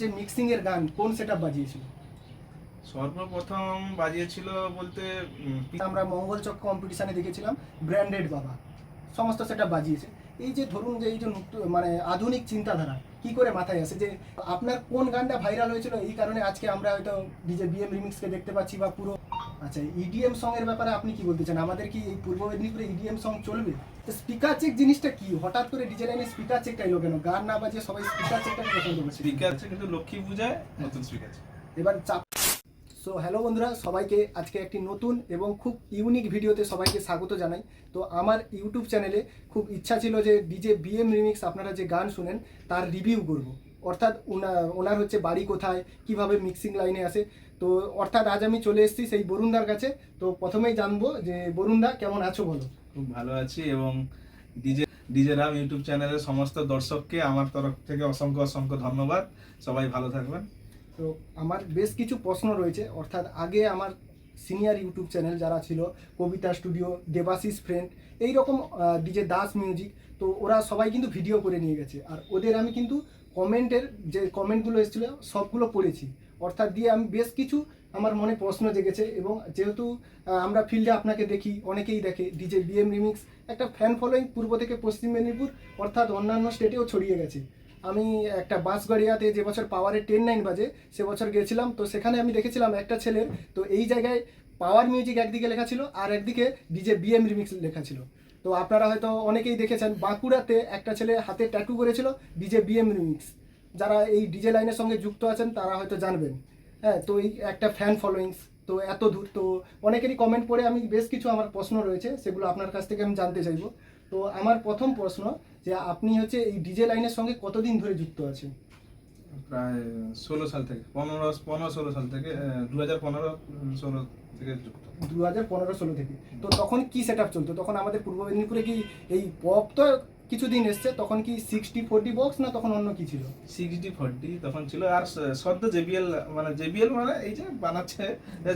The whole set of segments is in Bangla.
যে মিক্সিং এর গান কোন সেটআপ বাজিয়েছিল? সর্বপ্রথম বাজিয়েছিল বলতে আমরা মঙ্গল আমরা মঙ্গলচক কম্পিটিশনে দেখেছিলাম ব্র্যান্ডেড বাবা। সমস্ত সেটা বাজিয়েছে। এই যে ধরুন যে এই যে মানে আধুনিক চিন্তাধারা কি করে মাথায় আসে যে আপনার কোন গানটা ভাইরাল হয়েছিল? এই কারণে আজকে আমরা হয়তো ডিজে বিএম রিমিক্সকে দেখতে পাচ্ছি বা পুরো আচ্ছা ইডিএম সং এর ব্যাপারে আপনি কি বলতে চান? আমাদের কি এই পূর্ব মেদিনীপুরে ইডিএম সং চলবে? স্পিকার চেক জিনিসটা কি? হঠাৎ করে ডিজে লাইনে স্পিকার চেকটা এলো কেন? গান না বাজিয়ে সবাই স্পিকার চেকটাকে পছন্দ করছে। স্পিকার আছে কিন্তু লক্ষ্মী পূজায় নতুন স্পিকার এবার চাপ। সো হ্যালো বন্ধুরা সবাইকে আজকে একটি নতুন এবং খুব ইউনিক ভিডিওতে সবাইকে স্বাগত জানাই। তো আমার ইউটিউব চ্যানেলে খুব ইচ্ছা ছিল যে ডিজে বিএম রিমিক্স আপনারা যে গান শুনেন তার রিভিউ করব। অর্থাৎ ওনা- ওনার হচ্ছে বাড়ি কোথায় কীভাবে মিক্সিং লাইনে আসে। তো অর্থাৎ আজ আমি চলে এসেছি সেই বরুণদার কাছে। তো প্রথমেই জানব যে বরুণদা কেমন আছো বলো? খুব ভালো আছি এবং ডিজে ডিজে রাম ইউটিউব চ্যানেলের সমস্ত দর্শককে আমার তরফ থেকে অসংখ্য অসংখ্য ধন্যবাদ। সবাই ভালো থাকবেন। তো আমার বেশ কিছু প্রশ্ন রয়েছে। অর্থাৎ আগে আমার সিনিয়র ইউটিউব চ্যানেল যারা ছিল কবিতা স্টুডিও দেবাশিস ফ্রেন্ড এই রকম ডিজে দাস মিউজিক তো ওরা সবাই কিন্তু ভিডিও করে নিয়ে গেছে। আর ওদের আমি কিন্তু কমেন্টের যে কমেন্টগুলো এসেছিল সবগুলো পড়েছি। অর্থাৎ দিয়ে আমি বেশ কিছু আমার মনে প্রশ্ন জেগেছে এবং যেহেতু আমরা ফিল্ডে আপনাকে দেখি, অনেকেই দেখে, ডিজে বিএম রিমিক্স একটা ফ্যান ফলোয়িং পূর্ব থেকে পশ্চিম মেদিনীপুর, অর্থাৎ অন্যান্য স্টেটেও ছড়িয়ে গেছে। আমি একটা বাঁশগড়িয়াতে যে বছর পাওয়ারে টেন নাইন বাজে, সে বছর গেছিলাম, তো সেখানে আমি দেখেছিলাম একটা ছেলের, তো এই জায়গায় পাওয়ার মিউজিক একদিকে লেখা ছিল আর একদিকে ডিজে বিএম রিমিক্স লেখা ছিল। তো আপনারা হয়তো অনেকেই দেখেছেন, বাঁকুড়াতে একটা ছেলে হাতে ট্যাটু করেছিল, ডিজে বিএম রিমিক্স যারা এই ডিজে লাইনের সঙ্গে যুক্ত আছেন তারা হয়তো জানবেন। হ্যাঁ তো এই একটা ফ্যান ফলোয়িংস তো এত দূর তো অনেকেরই কমেন্ট পড়ে আমি বেশ কিছু আমার প্রশ্ন রয়েছে সেগুলো আপনার কাছ থেকে আমি জানতে চাইব। তো আমার প্রথম প্রশ্ন যে আপনি হচ্ছে এই ডিজে লাইনের সঙ্গে কতদিন ধরে যুক্ত আছেন? প্রায় ষোলো সাল থেকে পনেরো পনেরো ষোলো সাল থেকে দু হাজার পনেরো ষোলো থেকে যুক্ত। দু হাজার পনেরো ষোলো থেকে। তো তখন কি সেট আপ চলতো? তখন আমাদের পূর্ব মেদিনীপুরে কি এই পপ তো কিছুদিন এসছে তখন কি সিক্সটি ফোরটি বক্স না তখন অন্য কি ছিল? সিক্সটি ফোরটি তখন ছিল আর সদ্য জেবিএল মানে জেবিএল মানে এই যে বানাচ্ছে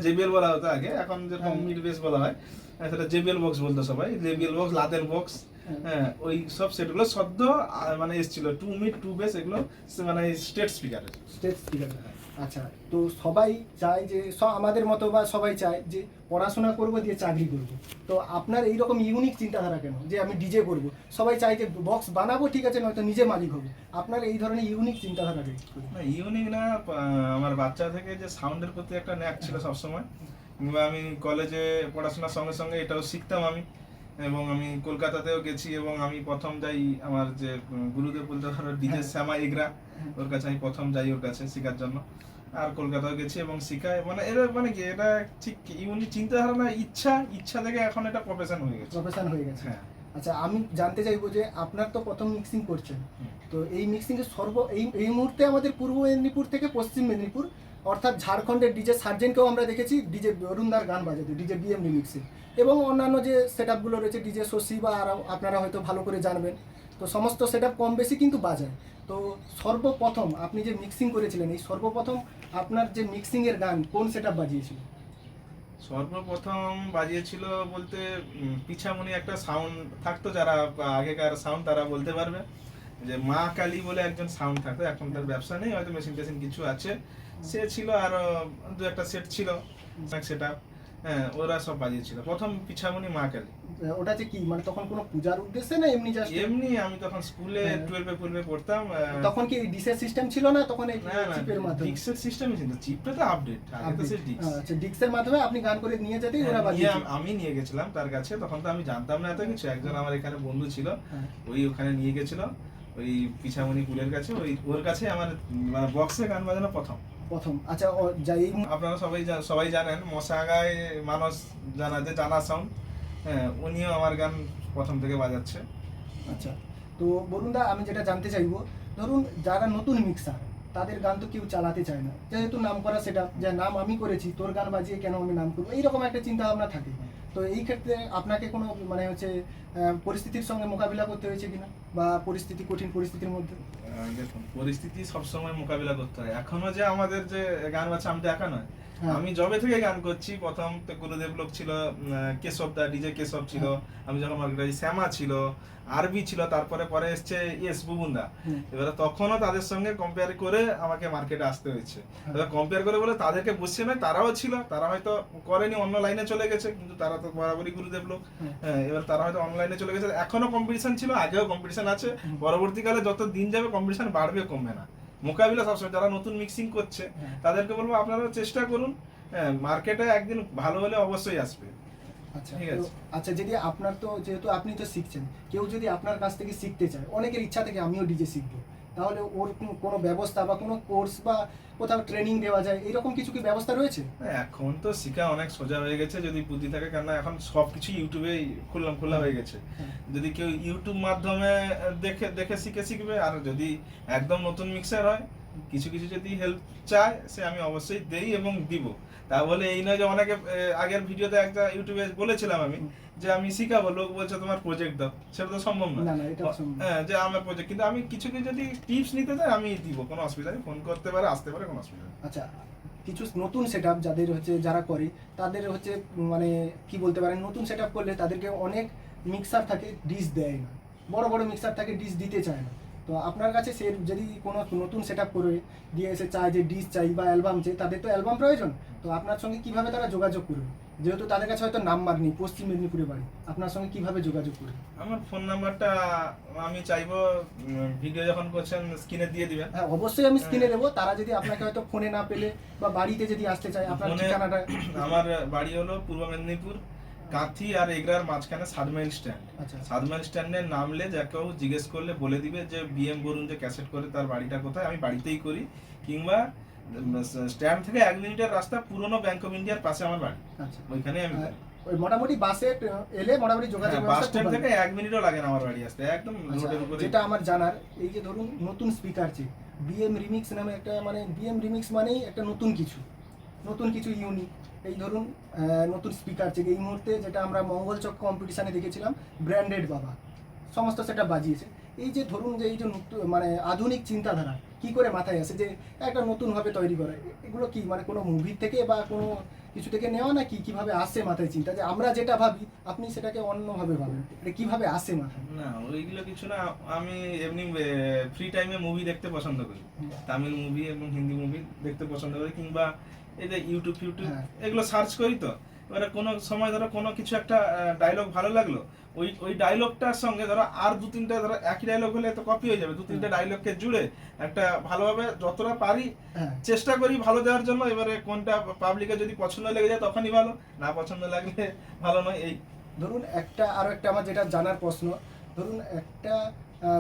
জেবিএল বলা হতো আগে এখন যেরকম হ্যাঁ। মিড বেস বলা হয় আহ, সেটা জেবিএল বক্স বলতো সবাই জেবিএল বক্স লাদেন বক্স হ্যাঁ। ওই সব সেটগুলো সদ্য মানে এসেছিল টু মিড টু বেস এগুলো মানে স্টেট স্পিকারের স্টেজ স্পিকার আচ্ছা তো সবাই চায় যে আমাদের মতো বা সবাই চায় যে পড়াশোনা করব দিয়ে চাকরি করব। তো আপনার এই রকম ইউনিক চিন্তাধারা কেন? যে আমি ডিজে করব। সবাই চায় যে বক্স বানাবো ঠিক আছে নয়তো নিজে মালিক হব। আপনার এই ধরনের ইউনিক চিন্তাধারা কেন? না ইউনিক না আমার বাচ্চা থেকে যে সাউন্ডের প্রতি একটা ন্যাক ছিল সবসময়। কিংবা আমি কলেজে পড়াশোনার সঙ্গে সঙ্গে এটাও শিখতাম আমি। এবং আমি কলকাতাতেও গেছি এবং আমি প্রথম যাই আমার যে গুরুদেব বলতে পারো ডিজে হ্যাঁ। শ্যামা এগরা। ওর কাছে আমি প্রথম যাই ওর কাছে শেখার জন্য। আর কলকাতাও গেছি এবং শিখাই মানে এটা মানে কি এটা ঠিক ইউনিক চিন্তাধারা না ইচ্ছা ইচ্ছা থেকে এখন এটা প্রফেশন হয়ে গেছে। প্রফেশন হয়ে গেছে। হ্যাঁ। আচ্ছা আমি জানতে চাইব যে আপনার তো প্রথম মিক্সিং করছেন। তো এই মিক্সিং এর সর্ব এই এই মুহূর্তে আমাদের পূর্ব মেদিনীপুর থেকে পশ্চিম মেদিনীপুর অর্থাৎ ঝাড়খণ্ডের ডিজে সার্জেনকেও আমরা দেখেছি ডিজে বরুণদার গান বাজাতে ডিজে বিএম রিমিক্সে এবং অন্যান্য যে সেট আপগুলো রয়েছে ডিজে শশী বা আরও আপনারা হয়তো ভালো করে জানবেন। তো সমস্ত সেট আপ কম বেশি কিন্তু বাজায়। তো সর্বপ্রথম আপনি যে মিক্সিং করেছিলেন এই সর্বপ্রথম আপনার যে মিক্সিংয়ের গান কোন সেট আপ বাজিয়েছিল? সর্বপ্রথম বাজিয়েছিল বলতে পিছামনি পিছামণি একটা সাউন্ড থাকতো যারা আগেকার সাউন্ড তারা বলতে পারবে। যে মা কালী বলে একজন সাউন্ড থাকতো এখন তার ব্যবসা নেই হয়তো মেশিন টেশিন কিছু আছে। সে ছিল আর দু একটা সেট ছিল সেটা হ্যাঁ ওরা সব বাজিয়েছিল। প্রথম পিছামণি মা কালী। ওটা হচ্ছে কি? মানে তখন কোনো পূজার উদ্দেশ্যে না এমনি জাস্ট এমনি আমি তখন স্কুলে হ্যাঁ। টুয়েলভে টুয়েলভে পড়তাম তখন কি ডিসের সিস্টেম ছিল না তখন এই চিপের মাধ্যমে? ডিক্সের সিস্টেমই ছিল। চিপটা তো আপডেট আগে তো ডিক্স। আচ্ছা ডিক্সের মাধ্যমে আপনি গান করে নিয়ে যেতেই ওরা হ্যাঁ, নিয়ে আমি নিয়ে গেছিলাম তার কাছে তখন তো আমি জানতাম না এত কিছু। একজন আমার এখানে বন্ধু ছিল হ্যাঁ। ওই ওখানে নিয়ে গেছিল ওই পিছামণি কুলের কাছে ওই ওর কাছে আমার মানে বক্সে গান বাজানো প্রথম। প্রথম। আচ্ছা যাই আপনারা সবাই সবাই জানেন মশাগায় মানুষ জানা যে জানা সাউন্ড হ্যাঁ উনিও আমার গান প্রথম থেকে বাজাচ্ছে। আচ্ছা তো বরুণদা আমি যেটা জানতে চাইব ধরুন যারা নতুন মিক্সার তাদের গান তো কেউ চালাতে চায় না। যেহেতু নাম করা সেটা যে নাম আমি করেছি তোর গান বাজিয়ে কেন আমি নাম করব? এইরকম একটা চিন্তা ভাবনা থাকে। তো এই ক্ষেত্রে আপনাকে কোনো মানে হচ্ছে পরিস্থিতির সঙ্গে মোকাবিলা করতে হয়েছে কিনা? বা পরিস্থিতি, কঠিন পরিস্থিতির মধ্যে? দেখুন, পরিস্থিতি সবসময় মোকাবিলা করতে হয়। এখনও যে আমাদের যে গান বাজছে, আমি একা নয়। আমি জবে থেকে গান করছি। প্রথম তো গুরুদেব লোক ছিল কেশব দা ডিজে কেশব ছিল হ্যাঁ। আমি যখন মার্কেটে শ্যামা ছিল আরবি ছিল তারপরে পরে এসছে ইয়েস বুবুন্দা হুম। এবারে তখনও তাদের সঙ্গে কম্পেয়ার করে আমাকে মার্কেটে আসতে হয়েছে। হ্যাঁ। এবার কম্পেয়ার করে বলে তাদেরকে বুঝছে না তারাও ছিল তারা হয়তো করেনি অন্য লাইনে চলে গেছে কিন্তু তারা তো বরাবরই গুরুদেব লোক। হ্যাঁ। এবার তারা হয়তো অনলাইনে চলে গেছে। এখনও কম্পিটিশন ছিল আগেও কম্পিটিশন আছে। পরবর্তীকালে যত দিন যাবে কম্পিটিশন বাড়বে কমবে না। মোকাবিলা সবসময় যারা নতুন মিক্সিং করছে হ্যাঁ। তাদেরকে বলব আপনারা চেষ্টা করুন হ্যাঁ মার্কেটে একদিন ভালো হলে অবশ্যই আসবে আচ্ছা ঠিক আছে। আচ্ছা যদি আপনার তো যেহেতু আপনি তো শিখছেন কেউ যদি আপনার কাছ থেকে শিখতে চায় অনেকের ইচ্ছা থেকে আমিও ডিজে শিখব তাহলে ওর কোনো ব্যবস্থা বা কোনো কোর্স বা কোথাও ট্রেনিং দেওয়া যায়? এরকম কিছু কি ব্যবস্থা রয়েছে? হ্যাঁ, এখন তো শিখা অনেক সোজা হয়ে গেছে যদি বুদ্ধি থাকে কেন এখন সব সবকিছু ইউটিউবে খুললাম খোলা হয়ে গেছে। হ্যাঁ। যদি কেউ ইউটিউব মাধ্যমে দেখে দেখে শিখে শিখবে আর যদি একদম নতুন মিক্সার হয় কিছু কিছু যদি হেল্প চায় সে আমি অবশ্যই দেই এবং দিব। তা বলে এই নয় যে অনেকে আগের ভিডিওতে একটা ইউটিউবে বলেছিলাম আমি যে আমি শিখাবো লোক বলছে তোমার প্রজেক্ট দাও। সেটা তো সম্ভব না। হ্যাঁ যে আমার প্রজেক্ট কিন্তু আমি কিছু কিছু যদি টিপস নিতে চাই আমি দিব কোনো অসুবিধা নেই। ফোন করতে পারে আসতে পারে কোনো অসুবিধা নেই। আচ্ছা কিছু নতুন সেট যাদের হচ্ছে যারা করে তাদের হচ্ছে মানে কি বলতে পারেন নতুন সেট করলে তাদেরকে অনেক মিক্সার থাকে ডিশ দেয় না। বড় বড় মিক্সার থাকে ডিশ দিতে চায় না। তো আপনার কাছে সে যদি কোনো নতুন সেট আপ করে দিয়ে এসে চায় যে ডিশ চাই বা অ্যালবাম চাই তাদের তো অ্যালবাম প্রয়োজন। তো আপনার সঙ্গে কীভাবে তারা যোগাযোগ করবে? যেহেতু তাদের কাছে হয়তো নাম্বার নেই পশ্চিম মেদিনীপুরে বাড়ি। আপনার সঙ্গে কীভাবে যোগাযোগ করবে? আমার ফোন নাম্বারটা আমি চাইব ভিডিও যখন করছেন স্ক্রিনে দিয়ে দিবেন। হ্যাঁ অবশ্যই আমি স্ক্রিনে দেবো। তারা যদি আপনাকে হয়তো ফোনে না পেলে বা বাড়িতে যদি আসতে চায় আপনার ঠিকানাটা আমার বাড়ি হলো পূর্ব মেদিনীপুর কাঁথি আর এগরার মাঝখানে সাত মাইল স্ট্যান্ড। আচ্ছা। সাত মাইল স্ট্যান্ডে নামলে যা কেউ জিজ্ঞেস করলে বলে দিবে যে বিএম বরুণ যে ক্যাসেট করে তার বাড়িটা কোথায় আমি বাড়িতেই করি। কিংবা স্ট্যান্ড থেকে এক মিনিটের রাস্তা পুরনো ব্যাংক অফ ইন্ডিয়ার পাশে আমার বাড়ি। আচ্ছা। ওইখানে আমি ওই মোটামুটি বাসে এলে মোটামুটি যোগাযোগ হ্যাঁ, বাস স্ট্যান্ড থেকে। এক মিনিটও লাগে না আমার বাড়ি আসতে একদম আচ্ছা, রোডের উপরে যেটা আমার জানার এই যে ধরুন নতুন স্পিকার যে বিএম রিমিক্স নামে একটা মানে বিএম রিমিক্স মানেই একটা নতুন কিছু। নতুন কিছু ইউনিক এই ধরুন নতুন স্পিকার চেক এই মুহূর্তে যেটা আমরা মঙ্গলচক কম্পিটিশানে দেখেছিলাম ব্র্যান্ডেড বাবা। সমস্ত সেটা বাজিয়েছে। এই যে ধরুন যে এই যে নতু- মানে আধুনিক চিন্তাধারা কি করে মাথায় আসে যে একটা নতুনভাবে তৈরি করা? এগুলো কি মানে কোনো মুভি থেকে বা কোনো কিছু থেকে নেওয়া না কি কীভাবে আসে মাথায় চিন্তা? যে আমরা যেটা ভাবি আপনি সেটাকে অন্যভাবে ভাবেন। এটা কীভাবে আসে মাথায়? না ওইগুলো কিছু না। আমি এমনি ফ্রি টাইমে মুভি দেখতে পছন্দ করি। তামিল মুভি এবং হিন্দি মুভি দেখতে পছন্দ করি কিংবা এই যে ইউটিউব ফিউটিউব হ্যাঁ। এগুলো সার্চ করি তো। এবারে কোনো সময় ধরো কোনো কিছু একটা ডায়লগ ভালো লাগল ওই ওই ডায়লগটার সঙ্গে ধরো আর দু তিনটা ধরো একই ডায়লগ হলে তো কপি হয়ে যাবে। দু তিনটা ডায়লগকে জুড়ে একটা ভালোভাবে যতটা পারি হ্যাঁ। চেষ্টা করি ভালো দেওয়ার জন্য। এবারে কোনটা পাবলিকের যদি পছন্দ লেগে যায় তখনই ভালো না পছন্দ লাগলে ভালো নয় এই। ধরুন একটা আরও একটা আমার যেটা জানার প্রশ্ন ধরুন একটা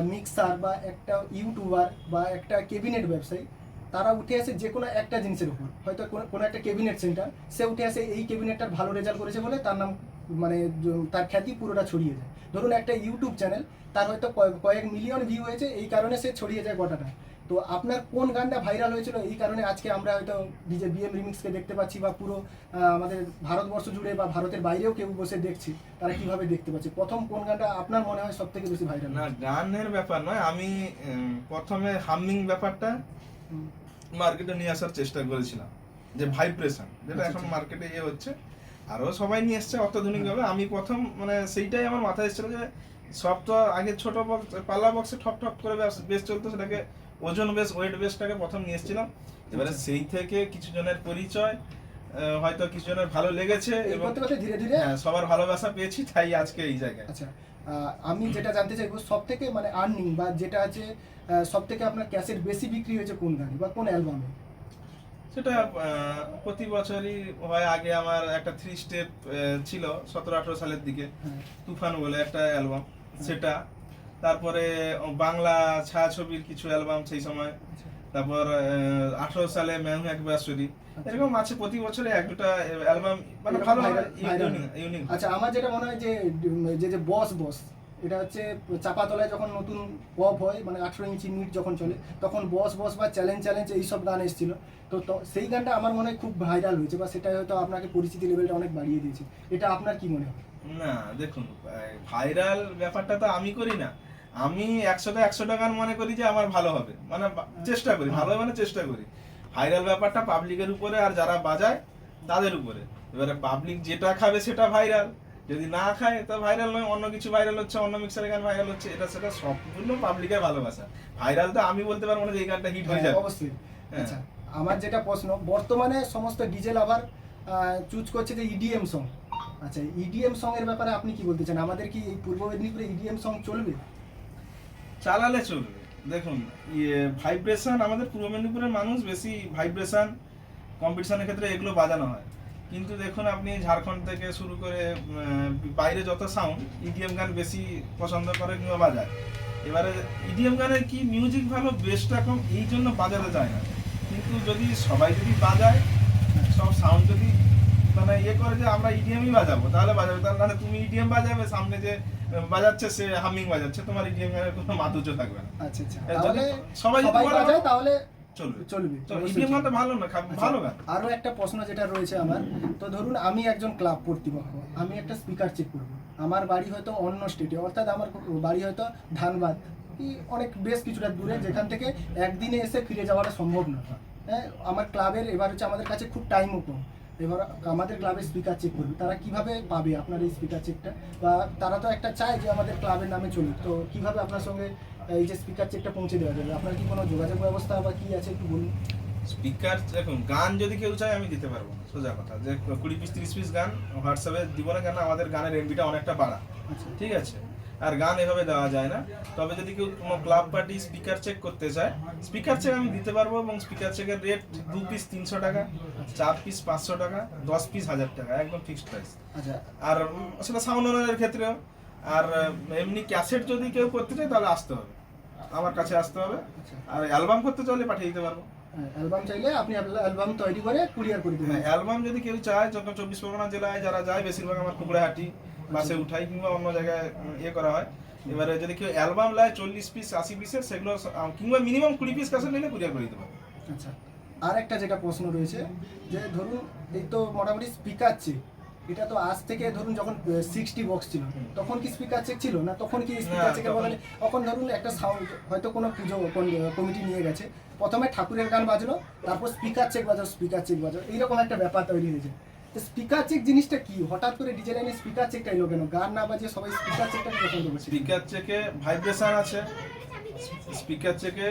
মিক্সার বা একটা ইউটিউবার বা একটা কেবিনেট ব্যবসায়ী তারা উঠে আসে যে কোনো একটা জিনিসের উপর হয়তো কোনো- কোনো একটা কেবিনেট সেন্টার সে উঠে আসে এই কেবিনেটটার ভালো রেজাল্ট করেছে বলে তার নাম মানে তার খ্যাতি পুরোটা ছড়িয়ে যায়। ধরুন একটা ইউটিউব চ্যানেল তার হয়তো কয়- কয়েক মিলিয়ন ভিউ হয়েছে এই কারণে সে ছড়িয়ে যায় গোটাটা। তো আপনার কোন গানটা ভাইরাল হয়েছিল এই কারণে আজকে আমরা হয়তো ডিজে বিএম রিমিক্সকে দেখতে পাচ্ছি বা পুরো আমাদের ভারতবর্ষ জুড়ে বা ভারতের বাইরেও কেউ বসে দেখছি তারা কীভাবে দেখতে পাচ্ছে? প্রথম কোন গানটা আপনার মনে হয় সব থেকে বেশি ভাইরাল না গানের ব্যাপার নয় আমি প্রথমে হামিং। ব্যাপারটা মার্কেটে নিয়ে আসার চেষ্টা করেছিলাম যে ভাইব্রেশন যেটা আচ্ছা, এখন আচ্ছা। মার্কেটে ইয়ে হচ্ছে আরও সবাই নিয়ে এসছে অত্যাধুনিক ভাবে আমি প্রথম মানে সেইটাই আমার মাথায় এসেছিল যে সব তো আগে ছোট বক্স পাল্লা বক্সে ঠক ঠক করে বেশ চলতো সেটাকে ওজন বেশ ওয়েট বেসটাকে প্রথম নিয়ে এসেছিলাম। এবারে আচ্ছা। সেই থেকে কিছু জনের পরিচয় হয়তো কিছু জনের ভালো লেগেছে এবং ধীরে ধীরে? হ্যাঁ, সবার ভালোবাসা পেয়েছি তাই আজকে এই জায়গায়। আচ্ছা আমি যেটা জানতে চাইব সব থেকে মানে আর্নিং বা যেটা আছে সব থেকে আপনার ক্যাসেট বেশি বিক্রি হয়েছে কোন গানে বা কোন অ্যালবামে? সেটা প্রতি বছরই হয়। আগে আমার একটা থ্রি স্টেপ ছিল সতেরো আঠারো সালের দিকে। হ্যাঁ। তুফান বলে একটা অ্যালবাম সেটা। তারপরে বাংলা ছায়াছবির কিছু অ্যালবাম সেই সময়। আচ্ছা। তারপর আঠারো সালে ম্যানু একবাসরি এরকম আছে প্রতি বছরে এক দুটা অ্যালবাম মানে ভালো। ইউনিক। আচ্ছা আমার যেটা মনে হয় যে যে যে বস বস। এটা হচ্ছে চাপাতলায় যখন নতুন পপ হয় মানে আঠেরো ইঞ্চি মিট যখন চলে তখন বস বস বা চ্যালেঞ্জ চ্যালেঞ্জ এইসব গান এসেছিল। তো তো সেই গানটা আমার মনে হয় খুব ভাইরাল হয়েছে বা সেটাই হয়তো আপনাকে পরিচিতি লেভেলটা অনেক বাড়িয়ে দিয়েছে। এটা আপনার কি মনে হয়? না দেখুন ভাইরাল ব্যাপারটা তো আমি করি না। আমি একশোটা একশোটা গান মনে করি যে আমার ভালো হবে। মানে চেষ্টা করি ভালো মানে চেষ্টা করি। ভাইরাল ব্যাপারটা পাবলিকের উপরে আর যারা বাজায় তাদের উপরে। এবারে পাবলিক যেটা খাবে সেটা ভাইরাল যদি না খায় তা ভাইরাল নয় অন্য কিছু ভাইরাল হচ্ছে অন্য মিক্সারের গান ভাইরাল হচ্ছে এটা সেটা সম্পূর্ণ পাবলিকের ভালোবাসা। ভাইরাল তো আমি বলতে পারব না যে এই গানটা হিট হয়ে হ্যাঁ, যাবে। অবশ্যই। হ্যাঁ। আচ্ছা আমার যেটা প্রশ্ন বর্তমানে সমস্ত ডিজে লাভার চুজ করছে যে ইডিএম সং আচ্ছা ইডিএম সং এর ব্যাপারে আপনি কি বলতে চান? আমাদের কি এই পূর্ব মেদিনীপুরে ইডিএম সং চলবে? চালালে চলবে। দেখুন ইয়ে ভাইব্রেশন আমাদের পূর্ব মেদিনীপুরের মানুষ বেশি ভাইব্রেশন কম্পিটিশনের ক্ষেত্রে এগুলো বাজানো হয়। কিন্তু দেখুন আপনি ঝাড়খণ্ড থেকে শুরু করে বাইরে যত সাউন্ড ইডিএম গান বেশি পছন্দ করে কিংবা বাজায়। এবারে ইডিএম গানের কি মিউজিক ভালো বেস্টটা কম এই জন্য বাজাতে যায় না। কিন্তু যদি সবাই যদি বাজায় সব সাউন্ড যদি মানে ইয়ে করে যে আমরা ইডিএমই বাজাবো তাহলে বাজাবে। তাহলে নাহলে তুমি ইডিএম বাজাবে সামনে যে বাজাচ্ছে সে হামিং বাজাচ্ছে তোমার ইডিএম গানের কোনো মাধুর্য থাকবে না। আচ্ছা আচ্ছা। যদি সবাই যদি বাজায় তাহলে চলবে। ভালো না? আচ্ছা, ভালো আরও একটা প্রশ্ন যেটা রয়েছে আমার তো ধরুন আমি একজন ক্লাব কর্তৃপক্ষ আমি একটা স্পিকার চেক করব। আমার বাড়ি হয়তো অন্য স্টেটে অর্থাৎ আমার বাড়ি হয়তো ধানবাদ কি অনেক বেশ কিছুটা দূরে যেখান থেকে একদিনে এসে ফিরে যাওয়াটা সম্ভব না। হ্যাঁ আমার ক্লাবের এবার হচ্ছে আমাদের কাছে খুব টাইমও কম। এবার আমাদের ক্লাবের স্পিকার চেক করবে। তারা কীভাবে পাবে আপনার এই স্পিকার চেকটা বা তারা তো একটা চায় যে আমাদের ক্লাবের নামে চলুক তো কীভাবে আপনার সঙ্গে এই যে স্পিকার চেকটা পৌঁছে দেওয়া যাবে। আপনার কি কোনো যোগাযোগ ব্যবস্থা বা কি আছে একটু বলুন? স্পিকার দেখুন গান যদি কেউ চায় আমি দিতে পারব সোজা কথা। যে কুড়ি পিস তিরিশ পিস গান হোয়াটসঅ্যাপে দিব না কেন আমাদের গানের এমবিটা অনেকটা বাড়া। আচ্ছা। ঠিক আছে? আর গান এভাবে দেওয়া যায় না। তবে যদি কেউ কোনো ক্লাব পার্টি স্পিকার চেক করতে চায় স্পিকার চেক আমি দিতে পারব এবং স্পিকার চেকের রেট দু পিস তিনশো টাকা চার পিস পাঁচশো টাকা দশ পিস হাজার টাকা একদম ফিক্সড প্রাইস আচ্ছা। আর সেটা সাউন্ড ওনারের ক্ষেত্রেও। আর এমনি ক্যাসেট যদি কেউ করতে চায় তাহলে আসতে হবে। আমার কাছে আসতে হবে। আচ্ছা। আর অ্যালবাম করতে চাইলে পাঠিয়ে দিতে পারব। অ্যালবাম চাইলে আপনি অ্যালবাম তৈরি করে কুরিয়ার করে দেবেন। হ্যাঁ অ্যালবাম যদি কেউ চায় যখন চব্বিশ পরগনা জেলায় যারা যায় বেশিরভাগ আমার কুকুড়াহাটি বাসে উঠাই কিংবা অন্য জায়গায় ইয়ে করা হয়। এবারে যদি কেউ অ্যালবাম নেয় চল্লিশ পিস আশি পিসের সেগুলো কিংবা মিনিমাম কুড়ি পিস কাছে নিলে কুরিয়ার করে দিতে পারব। আচ্ছা। আর একটা যেটা প্রশ্ন রয়েছে যে ধরুন এই তো মোটামুটি স্পিকার চেক এটা তো আজ থেকে ধরুন যখন সিক্সটি বক্স ছিল তখন কি স্পিকার চেক ছিল? না তখন কি স্পিকার চেকের তখন- বদলে তখন ধরুন একটা সাউন্ড হয়তো কোনো পুজো কমিটি নিয়ে গেছে প্রথমে ঠাকুরের গান বাজলো তারপর স্পিকার চেক বাজাও স্পিকার চেক বাজাও এইরকম একটা ব্যাপার তৈরি হয়েছে। তো স্পিকার চেক জিনিসটা কি? হঠাৎ করে ডিজে লাইনে স্পিকার চেকটা এলো কেন? গান না বাজিয়ে সবাই স্পিকার চেকটা পছন্দ করছে? স্পিকার চেকে ভাইব্রেশন আছে। স্পিকার চেকে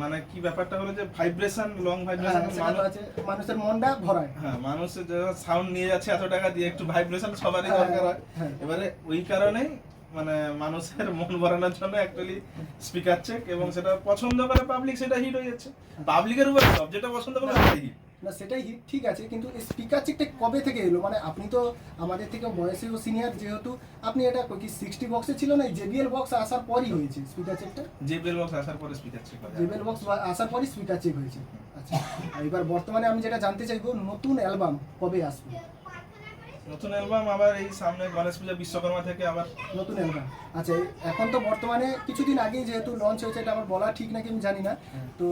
মানে কি ব্যাপারটা হলো যে ভাইব্রেশন লং হ্যাঁ, ভাইব্রেশন মানে আছে। মানুষের মনটা ভরায়। হ্যাঁ মানুষের যে সাউন্ড নিয়ে যাচ্ছে এত টাকা দিয়ে একটু ভাইব্রেশন সবারই হ্যাঁ, দরকার হয়। হ্যাঁ। এবারে ওই কারণেই মানে মানুষের মন ভরানোর জন্য অ্যাকচুয়ালি স্পিকার চেক এবং সেটা পছন্দ করে পাবলিক সেটা হিট হয়ে যাচ্ছে। পাবলিকের উপর সব যেটা পছন্দ করে সেটা হিট না সেটাই ঠিক আছে কিন্তু স্পিকার চেকটা কবে থেকে এলো? মানে আপনি তো আমাদের থেকে বয়সেও সিনিয়র যেহেতু আপনি এটা কি সিক্সটি বক্সে ছিল না জেবিএল বক্স আসার পরই হয়েছে স্পিকার চেকটা জেবিএল বক্স আসার পরে স্পিকার চেক হয় জেবিএল বক্স আসার পরই স্পিকার চেক হয়েছে। আচ্ছা এবার বর্তমানে আমি যেটা জানতে চাইব নতুন অ্যালবাম কবে আসবে? নতুন অ্যালবাম আবার এই সামনে গণেশ পূজা বিশ্বকর্মা থেকে আবার। নতুন অ্যালবাম আচ্ছা এখন তো বর্তমানে কিছুদিন আগেই যেহেতু লঞ্চ হয়েছে এটা আমার বলা ঠিক নাকি আমি জানি না। তো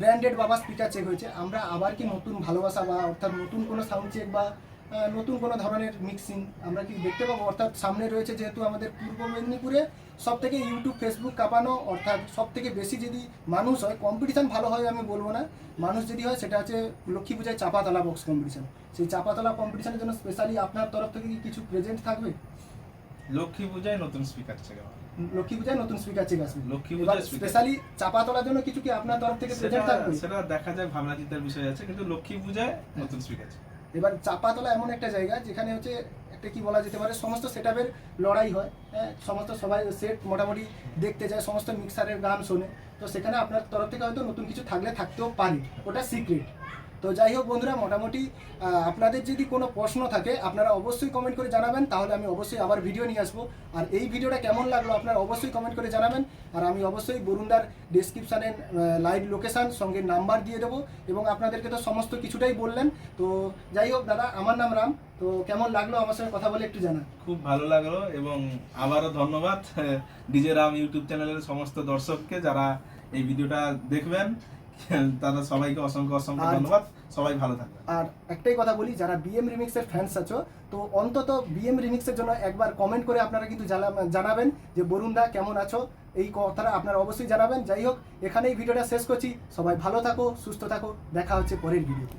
ব্র্যান্ডেড বাবা স্পিকার চেক হয়েছে। আমরা আবার কি নতুন ভালোবাসা বা অর্থাৎ নতুন কোনো সাউন্ড চেক বা নতুন কোনো ধরনের মিক্সিং আমরা কি দেখতে পাবো? অর্থাৎ সামনে রয়েছে যেহেতু আমাদের পূর্ব মেদিনীপুরে সব থেকে ইউটিউব ফেসবুক কাঁপানো, অর্থাৎ সব থেকে বেশি যদি মানুষ হয় কম্পিটিশান ভালো হয় আমি বলব না। মানুষ যদি হয়, সেটা হচ্ছে লক্ষ্মী পূজায় চাপাতলা বক্স কম্পিটিশন সেই চাপাতলা কম্পিটিশনের জন্য স্পেশালি আপনার তরফ থেকে কি কিছু প্রেজেন্ট থাকবে? লক্ষ্মী পূজায় নতুন স্পিকার চেক লক্ষ্মী পূজায় নতুন স্পিকার চেক আসবে। লক্ষ্মী পূজায় স্পেশালি চাপা তোলার জন্য কিছু কি আপনার তরফ থেকে সেটা প্রেজেন্ট থাকবে? সেটা দেখা যাক ভাবনা চিন্তার বিষয় আছে কিন্তু লক্ষ্মী পূজায় নতুন স্পিকার এবার চাপাতলা এমন একটা জায়গা যেখানে হচ্ছে একটা কি বলা যেতে পারে সমস্ত সেটআপের লড়াই হয় হ্যাঁ? সমস্ত সবাই সেট মোটামুটি দেখতে যায় সমস্ত মিক্সারের গান শোনে। তো সেখানে আপনার তরফ থেকে হয়তো নতুন কিছু থাকলে থাকতেও পারে ওটা সিক্রেট তো যাই হোক বন্ধুরা, মোটামুটি আপনাদের যদি কোনো প্রশ্ন থাকে, আপনারা অবশ্যই কমেন্ট করে জানাবেন, তাহলে আমি অবশ্যই আবার ভিডিও নিয়ে আসব। আর এই ভিডিওটা কেমন লাগল আপনারা অবশ্যই কমেন্ট করে জানাবেন। আর আমি অবশ্যই বরুণদার ডিসক্রিপশানে লাইভ লোকেশান সঙ্গে নাম্বার দিয়ে দেবো, এবং আপনাদেরকে তো সমস্ত কিছুটাই বললেন। তো যাই হোক দাদা, আমার নাম রাম। তো কেমন লাগল আমার সঙ্গে কথা বলে একটু জানান। খুব ভালো লাগল, এবং আবারও ধন্যবাদ, ডিজে রাম ইউটিউব চ্যানেলের সমস্ত দর্শককে যারা এই ভিডিওটা দেখবেন। তারা সবাইকে অসংখ্য অসংখ্য ধন্যবাদ। সবাই ভালো থাকবে আর একটাই কথা বলি যারা বিএম রিমিক্সের ফ্যান্স আছো তো অন্তত বিএম রিমিক্সের জন্য একবার কমেন্ট করে আপনারা কিন্তু জানা- জানাবেন যে বরুণদা কেমন আছো এই কথাটা আপনারা অবশ্যই জানাবেন। যাই হোক এখানেই ভিডিওটা শেষ করছি। সবাই ভালো থাকো সুস্থ থাকো। দেখা হচ্ছে পরের ভিডিওতে